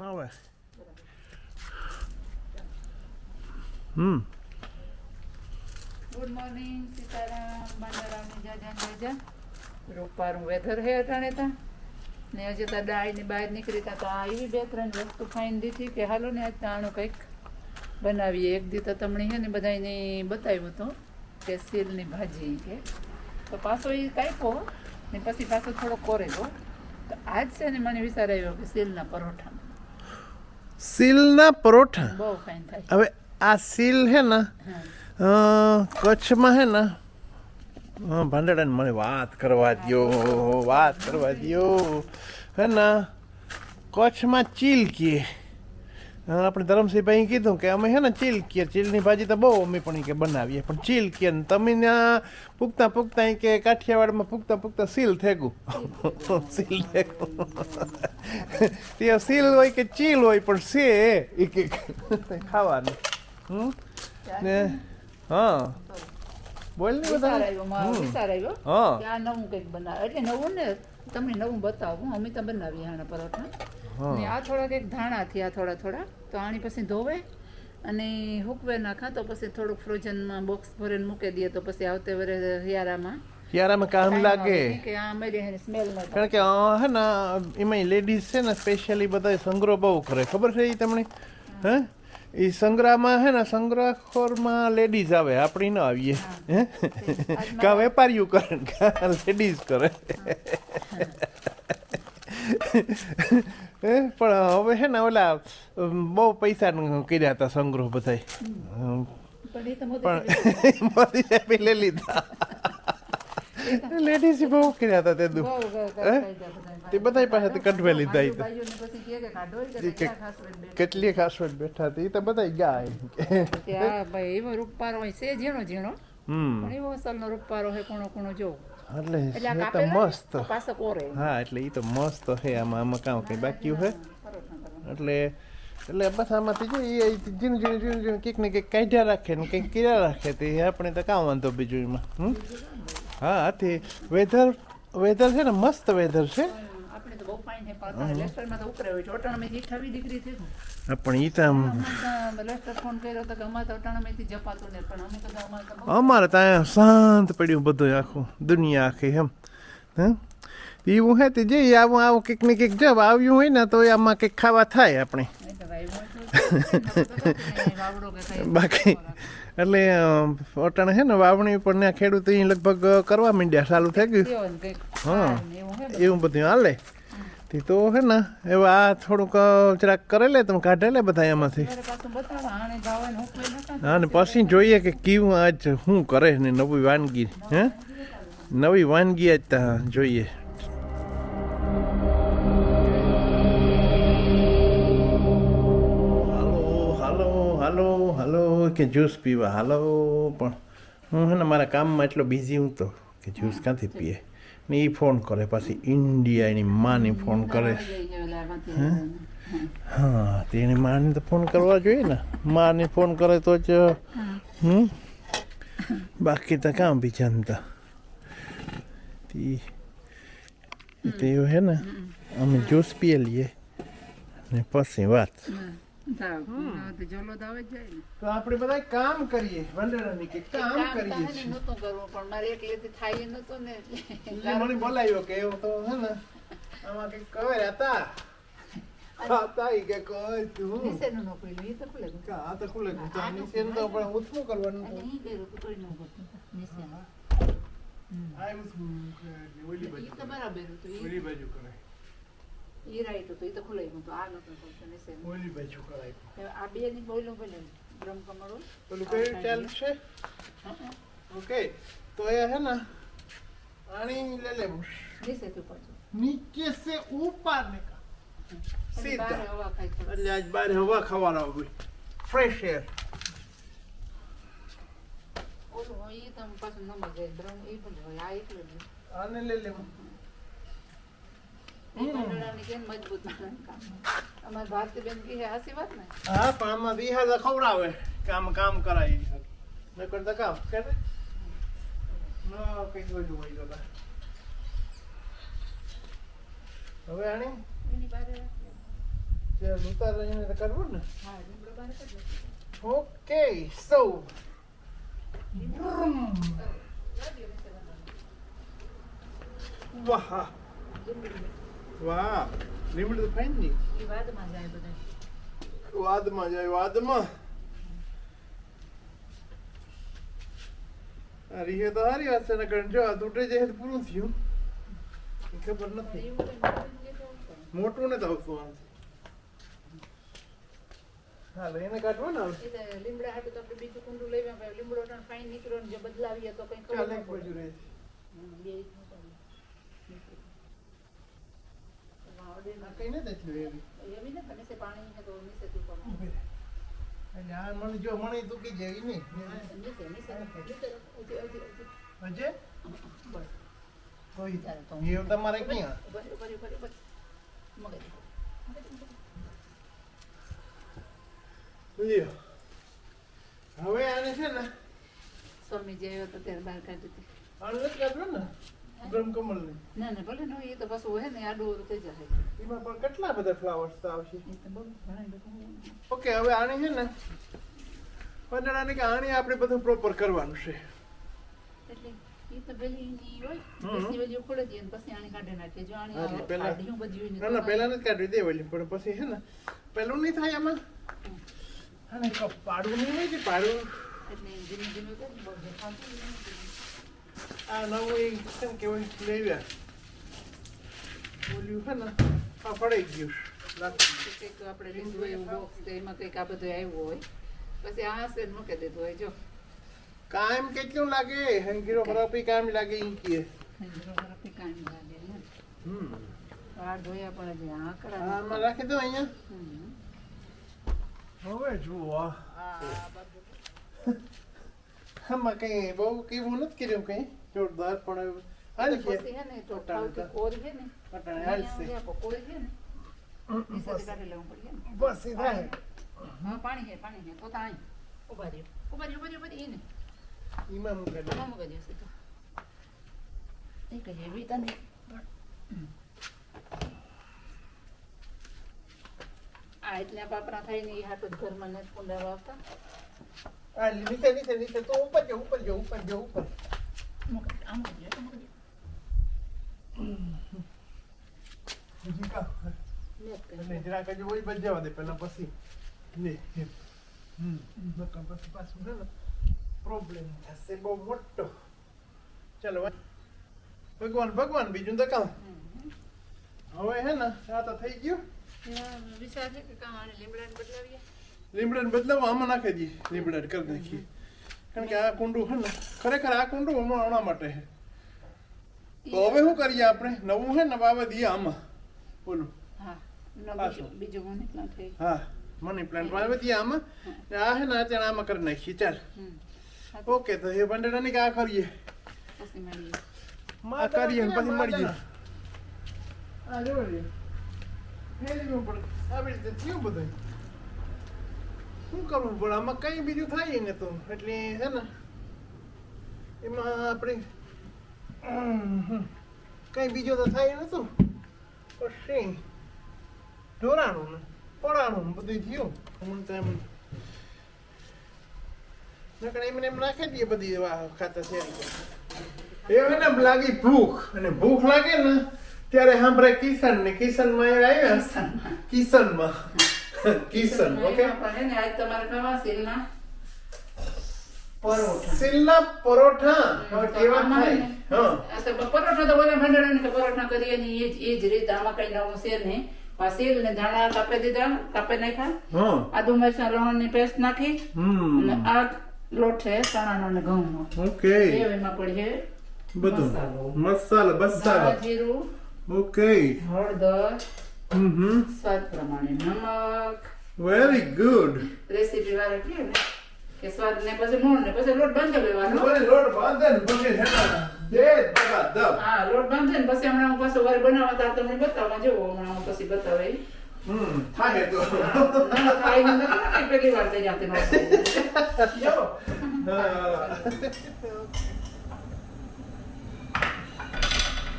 હવે હમ good morning Sitaram બાંદારામની જાજા ને જાજા. રૂપારું વેધર હે અટાણે તા. ને હજે તો ડાળીની બહાર નીકળી તા તો આ એવી બે ત્રણ વસ્તુ ખાઈને દીધી કે હાલો ને આજ તાણું કંઈક બનાવીએ. એક દી તો તમને હે ને બધાને બતાવ્યું હતું કે સીલની ભાજી કે. તો પાછો એ કાપ્યો ને પછી પાછો થોડો કોરેલો તો આજ છે ને મને વિચાર આવ્યો કે સીલના પરોઠા સીલના પરોઠા. હવે આ સીલ હે ને કચ્છમાં હે ને ભાંડેડાને મને વાત કરવા દ્યો વાત કરવા દ્યો. હે ને કચ્છમાં ચીલ કીએ આપણે ધરમસિંહભાઈ કીધું કે અમે હે ને ચીલ કીએ ચીલની ભાજી તો બહુ અમે પણ કે બનાવીએ પણ ચીલ કીએ ને તમે ત્યાં પૂગતા પૂગતા કે કાઠિયાવાડમાં પૂગતા પૂગતા સીલ થેગું. સીલ થેગું. તે સીલ હોય કે ચીલ હોય પણ સે એ કે ખાવાનું હમ ને હા બોલ ને બધા વિચાર આવ્યો હા આ નવું કંઈક બનાવ એટલે નવું ને તમને નવું બતાવું અમે તો બનાવીએ આના પરોઠા ને આ થોડાક એક ધાણા થયા થોડા થોડા તો આની પછી ધોવે અને હુકવે નાખા તો પછી થોડુંક ફ્રોઝનમાં બોક્સ ભરીને મૂકી દઈએ તો પછી આવતે વરે હિયારામાં યારામાં કામ લાગે. કે કારણ કે હે ને એમાં લેડીઝ છે ને સ્પેશિયલી બધા સંગ્રહ બહુ કરે. ખબર છે એ તમને? હે? એ સંગ્રહમાં હે ને સંગ્રહખોરમાં લેડીઝ આવે આપણી ન આવીએ. હે કા વેપારીઓ કરે લેડીઝ કરે? હે પણ હવે છે ને ઓલા બહુ પૈસા કર્યા હતા સંગ્રહ બધાય. પણ એ તો મોદી પણ મોદી સાહેબે લઈ લીધા. લેડીઝ બહુ કર્યા હતા તે દુ હે? તે બધા પાસેથી કઢવે લીધા ઈ તો. બાજુને પછી કહે કે કાઢો ઈ કે ઈ કે- ક્યાં ખાસ હોય બે. કેટલી ખાસવટ બેઠા હતી એ તો બધાય ગયા એવો રૂપારો હોય છે ઝીણો ઝીણો હમ એવો અસલનો રૂપારો હોય કોણો કોણો જોવું એટલે તો મસ્ત હા એટલે એ તો મસ્ત હે આમાં આમાં કામ કઈ બાકી હે એટલે એટલે બસ આમાંથી જો એ ઝીણું ઝીણું ઝીણું ઝીણું કંઈક ને કંઈક કાઢ્યા રાખે ને કંઈક કર્યા રાખે તે આપણે તો કામ વાંધો બીજું એમાં હમ હા તે વેધર વેધર છે ને મસ્ત વેધર છે. આપણે તો બહુ ફાઇન છે લેસ્ટરમાં તો ઉતરે હોય છે. અટાણામાંથી અઠાવી ડિગ્રી થઈ હા, પણ એ તો અમારે લેસ્ટર ફોન કર્યો તો અમારે તો અટાણામાંથી જપાતું નહીં પણ અમે તો અમારે તો અમારે ત્યાં શાંત પડ્યું બધું આખું દુનિયા આખી એમ. હે? એવું હે તે જે આવું આવું કંઈક ને કંઈક જબ આવ્યું હોય ને તો આમાં કંઈક ખાવા થાય આપણે. બાકી એટલે અટાણે છે ને વાવણી પણ ત્યાં ખેડૂત અહીં લગભગ કરવા માંડ્યા ચાલુ થઈ ગયું. હા. એવું બધું. હાલે. તે તો હે ને એવા આ થોડુંક જરાક કરે લે તમે કાઢે લે બધા એમાંથી. હા ને પછી જોઈએ કે કેવું આજ શું કરે ને નવી વાનગી હે? નવી વાનગી આજ ત્યાં જોઈએ. કે જ્યુસ પીવા? હાલો, પણ હું હે ને મારા કામમાં એટલો બિઝી હું તો કે જ્યુસ ક્યાંથી પીએ? ને એ ફોન કરે, પાછી ઇન્ડિયા એની માની ફોન કરે. હા? તેની માને તો ફોન કરવા જોઈએ ને. માને ફોન કરે તો જ, હમ? બાકી તો કામ બીજાને તો તી હે ને, અમે જ્યુસ પીએ લઈએ. ને પછી વાત. તો તો ને. તો આપણે બધા કામ કરીએ વંડરાની કે કામ કરીએ હે ને કરવું પણ મારે એકલીથી થાય ને એટલે. એટલે મને બોલાવ્યો કે એવું તો હે ને. આમાં હતા હતા ઈ કે કોઈ તું. નોકરી ઈ તો ખુલે કા આ તો તો નીચેનું તો પણ ઉથમું કરવાનું કર્યું તો ન કરતું. ઉથમું ઓલી બાજુ તો બરાબર. ઓલી બાજુ કરે. ઈ તો હતું. ઈ તો ખુલાઈ ગયું. આ નહોતું કરતું નીચેનું. ઓલી બાજુ કરાય આ બે ની બોયલું બોલે બ્રહ્મ કમળ પેલું કયું ચાલ છે ઓકે તો એ હે ને આણી લે પાછું. નીચે સે ઉપર ને કા અને બહાર સીધા. એટલે આજ બાર હવા ખાવાનો હોય ફ્રેશ એર ઓલું હોય ઈ તો પાછું ન મજા. બ્રહ્મ એ પણ હોય. આ એટલે આને લે લેવું ઈ કંડોળાની કેમ મજબૂત બનાવે કામ. અમારી ભારતીબેન કહે હાચી વાત ને હા પણ આમાં વિહાર ખવડાવે. કામ કામ કરાય. ન કરતા કામ ન? કઈ ઓલું હોય તો હવે આની? ઉતાર કરવું ને. ઓકે સૌ. વાહ. વાહ લીમડું તો ફાઈન નહીં ઈ વાદમાં જાય બધા વાદમાં જાય વાદમાં રીહે તો સારી વાત છે ને જો આ તૂટે જાય પૂરું થયું ખબર નથી મોટું ને આવતું. આવતું આમ હા લઈને કાઢવા ને. લીમડા હાટુ તો આપણે બીજું કુંડું લઈ. લીમડો ફાઈન નીકળ્યો ને જો બદલાવીએ તો કઈ ખબર ચાલે ન એક બાજુ પડે. રહે બે તમારે ક્યાં? લ્યો. હવે આને છે ને સ્વામી જે હતો ત્યારે બહાર કાઢી હતી ને? બ્રહ્મકમલ ને. ના ના ભલે ને એ તો પાછું હોય ને આડું થઈ જાય. એમાં પણ કેટલા બધા ફ્લાવર્સ આવશે? ઓકે હવે આને છે ને પંદરાને કે આને આપણે બધું પ્રોપર કરવાનું છે. એટલે એ તો પેલી ની હોય. પછી ઉખોડે દઈએ પછી આને કાઢી નાખીએ. જો આને હા, કાઢ્યું બધું ના ના પહેલા નથી કાઢવી દેવાલી પણ પછી છે ને પેલું નહીં થાય આમાં? અને પાડવું નહીં હોય કે પાડવું? એટલે ધીમે ધીમે કરી. આ નવું એ છે ને કેવું લેવ્યા બોલ્યું છે ને આ પડી ગયું કંઈક આપણે લીધું હોય એવું બોક્સ તો એમાં કંઈક આ બધું આવ્યું હોય પછી આ હશે ને મૂકી દીધું હોય જો કાયમ કેટલું લાગે હંગીરો ખરાબી કાયમ લાગે ઈ કહે ખરાબી કાંઈ લાગે ને હમ વાળ ધોયા પણ હજી આંકડા આમાં રાખી દો અહીંયા. હવે જુઓ આ. બધું આમાં કઈ બહુ કેવું નથી કર્યું કઈ જોરદાર પણ હાલ છે. બસ હા તો ઊભા રહ્યો. ઊભા રહ્યો ઊભા રહ્યો ઊભા એને મૂકે દે. મૂકી એ તને આ એટલે બાપરા થાય ને એ ઘરમાં નથી કુંડા વાવતા આ નીચે નીચે નીચે. તો ઉપર જો ઉપર જો ઉપર જો ઉપર. જવા દે પેલા પછી પ્રોબ્લેમ મોટો ચાલો ભગવાન ભગવાન બીજું તો હવે હે ને આ તો થઈ ગયું લીમડાને બદલાવો આમાં નાખી દઈએ લીમડા કરી નાખીએ કારણ કે આ કુંડું છે ને ખરેખર આ કુંડું હમણાં માટે છે. તો હવે શું કરીએ આપણે? નવું છે ને વાવા આમાં. બોલો. હા હા, મને પ્લાન્ટ થઈ. હા મની પ્લાન્ટ વાવી દઈએ આમાં. આ છે ને આ આમાં કરી નાખીએ. ચાલ. હા. ઓકે તો એ બંડેડાની કે કરીએ? આ કરીએ પછી મળીએ. આ જો આવી રીતે થયું બધું. શું કરવું પડે? આમાં કઈ બીજું થાય ને તો. એટલે છે ને? એમાં આપણે કઈ બીજું તો થાય નતું. પછી ઢોરાણું ને પડાણું બધું થયું. હું તો એમ નકર એમને એમ નાખી દઈએ બધી ખાતા શેરી એ ને લાગી ભૂખ અને ભૂખ લાગે ને ત્યારે સાંભળે કિશન ને. કિશનમાં એ આવ્યા? કિશનમાં. કિશન ઓકે? ને આજ તમારે ખાવા સિલના પરોઠા. સિલ્લા પરોઠા. કેવા થાય. હા. પરોઠા તો ઓલા ભંડારાને ને પરોઠા કરીએ ને એ જ એ જ રીતે આમાં કઈ નવું છે નહીં. આ સિલ ને ધાણા કાપી દીધા કાપી નાખ્યા. હા. આદુ મરચાં લવણની પેસ્ટ નાખી. હમ. અને આ લોટ છે ચણાનો ને ઘઉંનો. ઓકે. એમાં પડીએ બધું. મસાલો. મસાલા જીરું ઓકે. હળદર હમ હમ. સ્વાદ પ્રમાણે નમક. વેરી ગુડ રેસીપી વાળા ને કે સ્વાદ ને પછી મૂળ ને પછી લોટ બાંધી લેવાનો મને લોટ બાંધે ને પછી હેઠા દે બગા દબ હા લોટ બાંધે ને પછી હમણાં હું પાછું વારે બનાવવા તાર તમને બતાવવા જેવો હમણાં હું પછી બતાવે. હમ થાય તો. ના થાય ને ને પહેલી વાર થઈ જાતે નહોતું. જો. હા.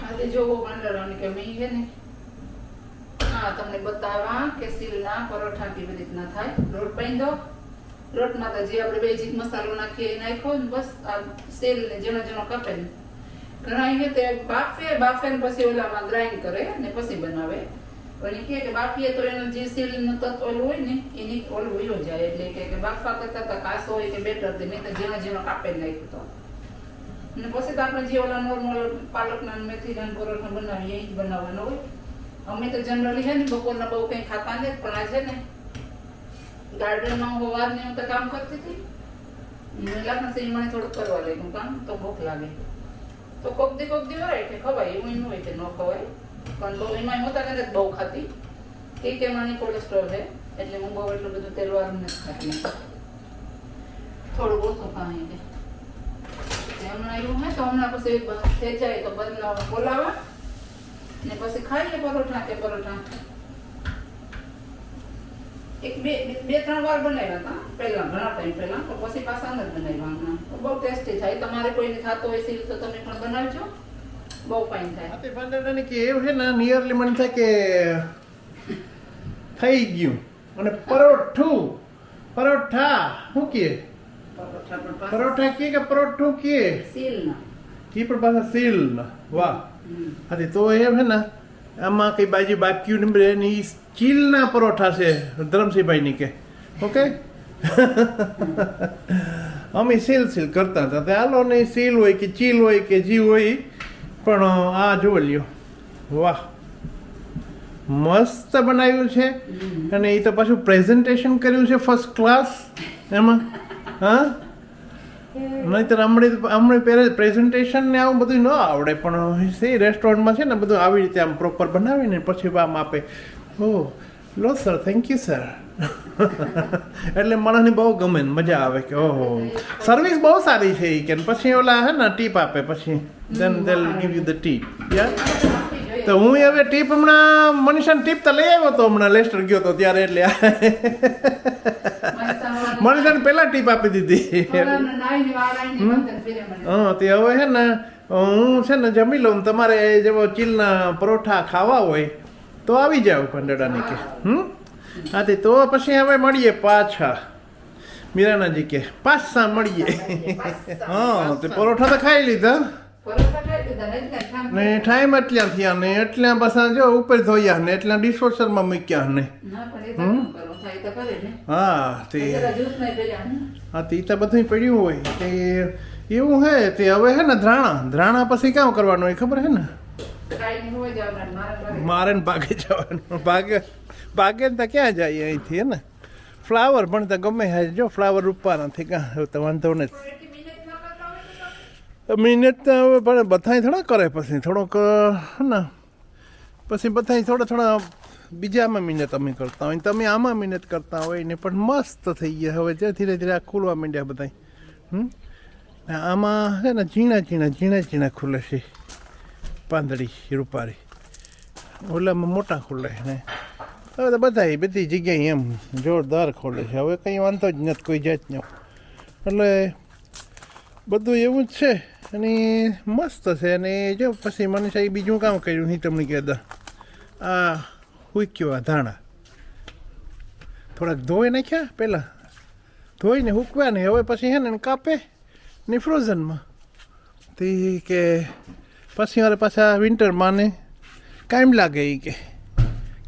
આજે જોવો પાંડરાને કે મેં છે ને હા તમને બતાવવા કે સીલના પરોઠા કેવી રીતના થાય. લોટ બાંધો લોટમાં તો જે આપણે બેઝિક મસાલો નાખીએ, એ નાખ્યો ને બસ આ સેલ ને ઝીણો ઝીણો કાપે ને ઘણા એ તે બાફે બાફે ને પછી ઓલામાં ગ્રાઇન્ડ કરે ને પછી બનાવે. પણ એ કે બાફીએ તો એનો જે સીલનું તત્વ ઓલું હોય ને, એની ઓલું વયો જાય. એટલે કે કે બાફા કરતા તો કાસો હોય કે બેટર તે, નહીં તો ઝીણો ઝીણો કાપે નાખ્યું તો. અને પછી તો આપણે જે ઓલા નોર્મલ પાલકના મેથીના પરોઠા બનાવીએ, એ જ બનાવવાનો હોય. અમે તો જનરલી છે ને બપોરના બહુ કંઈ ખાતા નથી, પણ આજે ને ગાર્ડનમાં હું ને હું તો કામ કરતી હતી? મહિલા લાગે છે મને થોડુંક કરવા લાગ્યું કામ? તો ભૂખ લાગે. તો કોક દી કોક દી હોય કે ખવાય. એવું એનું હોય કે ન ખવાય. પણ બહુ એમાં હું તને બહુ ખાતી. કે કે માની કોલેસ્ટ્રોલ છે. એટલે હું બહુ એટલું બધું તેલ વાળું નથી ખાતી. થોડું ઓછું ખાઈ દે હમણાં એવું હોય તો હમણાં પછી થઈ જાય તો બદલાવ બોલાવા. ને પછી ખાઈએ પરોઠા કે પરોઠા? એક બે બે- ત્રણ વાર બનાવ્યા હતા. પહેલા ઘણા ટાઈમ પહેલા તો પછી પાછા નથી બનાવ્યા તો બહુ ટેસ્ટી થાય. તમારે કોઈને ખાતો હોય સીલ તો તમે પણ બનાવજો. બહુ ફાઇન થાય. તે પાંદડાની કે એવું છે ને નિયરલી મને થાય કે થઈ ગયું. અને પરોઠું પરોઠા શું કે પરોઠા કે કે પરોઠું કે સીલના એ પણ પાછા સીલ વાહ. હમ. હા તો એમ છે ને આમાં કઈ બાજુ બાકી ને ને ઈ ચીલના પરોઠા છે, ધરમસિંહભાઈની કે. ઓકે? અમે સીલ સીલ કરતા હતા. હાલો ને સીલ હોય કે ચીલ હોય કે જી હોય, પણ આ જોઈ લ્યો. વાહ. મસ્ત બનાવ્યું છે. અને એ તો પાછું પ્રેઝન્ટેશન કર્યું છે ફર્સ્ટ ક્લાસ એમાં. હા? નહીતર હમણે હમણાં પ્રેઝન્ટેશન ને આવું બધું ન આવડે. પણ એ રેસ્ટોરન્ટમાં છે ને બધું આવી રીતે આમ પ્રોપર બનાવીને પછી આમ આપે. ઓ લો સર થેન્ક યુ સર એટલે માણસને બહુ ગમે ને મજા આવે કે ઓહો. સર્વિસ બહુ સારી છે એ કે પછી ઓલા હે ને ટીપ આપે પછી then they'll give you the tip યા તો હું હવે ટીપ હમણાં મનીષાને ટીપ તો લઈ આવ્યો તો હમણાં લેસ્ટર ગયો તો ત્યારે એટલે મનીષાને પહેલાં ટીપ આપી દીધી. હા તે હવે છે ને હું છે ને જમી લઉં તમારે જેવો ચીલના પરોઠા ખાવા હોય તો આવી જાવ પંદડાની કે હમ? હા તો પછી હવે મળીએ પાછા. મીરાનાજી કે પાછા મળીએ. હા તે પરોઠા તો ખાઈ લીધા. ને ટાઈમ એટલા થયા ને એટલા પાછા જો ઉપર ધોયા ને એટલા ડિશવોશરમાં મૂક્યા ને. હા તે. હા તે તો બધું પડ્યું હોય. તે એવું હે તે હવે હે ને ધ્રાણા. ધ્રાણા પછી કામ કરવાનું હોય ખબર હે ને? મારા ભાગે. જવાનું. ભાગે ભાગે ને ક્યાં જાય અહીંથી હે ને? ફ્લાવર પણ તો ગમે હે જો ફ્લાવર રૂપવાના નથી કાં તો વાંધો નથી. મહેનત પણ બધાય થોડા કરે પછી. થોડોક ને? પછી બધાય થોડા થોડા બીજામાં મહેનત અમે કરતા હોય તમે આમાં મહેનત કરતા હોય ને પણ મસ્ત થઈ ગયા હવે. જે ધીરે ધીરે આ ખુલવા માંડ્યા બધાય. હમ? ને આમાં છે ને ઝીણા ઝીણા ઝીણા ઝીણા ખુલે છે. પાંદડી રૂપારી ઓલામાં મોટા ખોલે ને. હવે તો બધાય બધી જગ્યાએ એમ જોરદાર ખોલે છે. હવે કંઈ વાંધો જ નથી, કોઈ જાતનો. એટલે બધું એવું જ છે અને મસ્ત છે અને જો પછી મને સાહેબ બીજું કામ કર્યું નહીં તમને કહેતા આ હુક્યો આ ધાણા. થોડાક ધોઈ નાખ્યા પહેલાં. ધોઈને હૂકવ્યા ને હવે પછી હે ને કાપે ને ફ્રોઝનમાં તે કે પછી મારે પાછા વિન્ટરમાં ને કાયમ લાગે એ કે.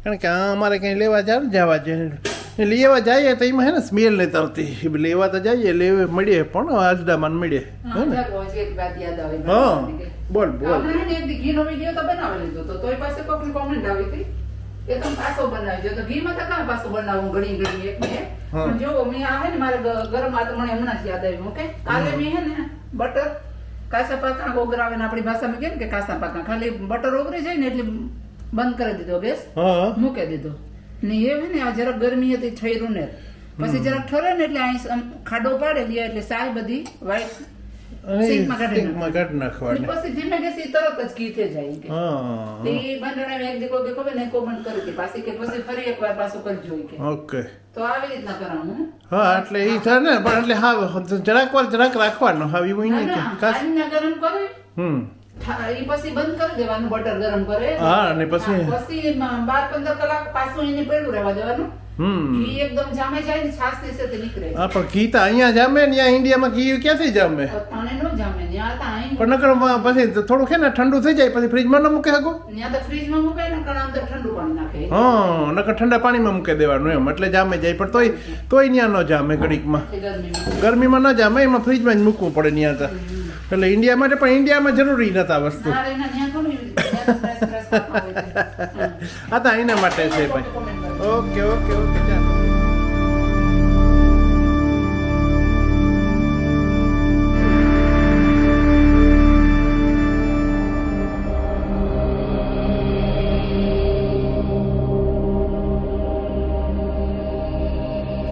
કારણ કે આ અમારે કંઈ લેવા જાય ને જવા જાય લેવા જઈએ તો એમાં હે ને સ્મેલ નહીં તરતી. લેવા તો જઈએ લેવા મળીએ પણ આજડામાં મળીએ. હે બોલ બોલ. ને એક દી ઘીનો વીડિયો તો બનાવી લીધો તો તોય પાસે કોકની comment આવી હતી. કે તમે પાછો બનાવજો તો ઘીમાં તો કાં પાછો બનાવું ઘડી ઘડી એક ને પણ જો મેં આ ને મારે ગરમ આ હમણાં જ યાદ આવ્યું ઓકે? કાલે મેં હે ને બટર કાસા પાકા ઓગરાવે ને આપણી ભાષામાં કેમ કે કાસા પાકા. ખાલી બટર ઓગરી જાય ને એટલે બંધ કરી દીધો ગેસ મૂકી દીધો. ને એ ને આ જરાક ગરમી હતી ઠર્યું ને. પછી જરાક ઠરે ને એટલે અહીં ખાડો ખાડો પાડેલી એટલે સાય બધી વ્હાઈટ અને સિંકમાં કાઢી નાખવાની. પછી ધીમે ગેસી તરત જ ઘી થઈ જાય કે. હા. તે બંધણા એક દીકો કે ખબર ને કોમેન્ટ કરી હતી પાછી કે પછી ફરી એકવાર પાછું કરજો કે. ઓકે. તો આવી રીતના કરવાનું હા એટલે એ થાય ને પણ એટલે હા જરાક વાર જરાક રાખવાનો હવે એવું ના નહીં કે. કાસ ગરમ કરે. હમ. ઈ પછી બંધ કરી દેવાનું બટર ગરમ કરે. હા, અને પછી? પછી એમાં બાર પંદર કલાક પાછું એને પડ્યું રહેવા દેવાનું. ઘી એકદમ જામે જાય ને છાશથી સાથે નીકળે. હા પણ ઘી તો અહીંયા જામે ને ઇન્ડિયામાં ઘી ક્યાંથી જામે? તને નો જામે ત્યાં તો અહીં પણ નકર પછી થોડું છે ને ઠંડુ થઈ જાય પછી ફ્રીજમાં ન મૂકી શકો? ત્યાં તો ફ્રીજમાં મુકાય ને કારણ અંદર ઠંડુ પાણી નાખે. હા નકર ઠંડા પાણીમાં મૂકી દેવાનું એમ એટલે જામે જાય. પણ તોય તોય ત્યાં ન જામે ઘડીકમાં. ગરમીમાં. ન જામે એમાં ફ્રીજમાં જ મૂકવું પડે ત્યાં તો. એટલે ઇન્ડિયા માટે પણ ઇન્ડિયામાં જરૂરી નતા વસ્તુ. આ તો એના માટે છે ભાઈ. Comment કરો. ઓકે ઓકે ઓકે ચાલો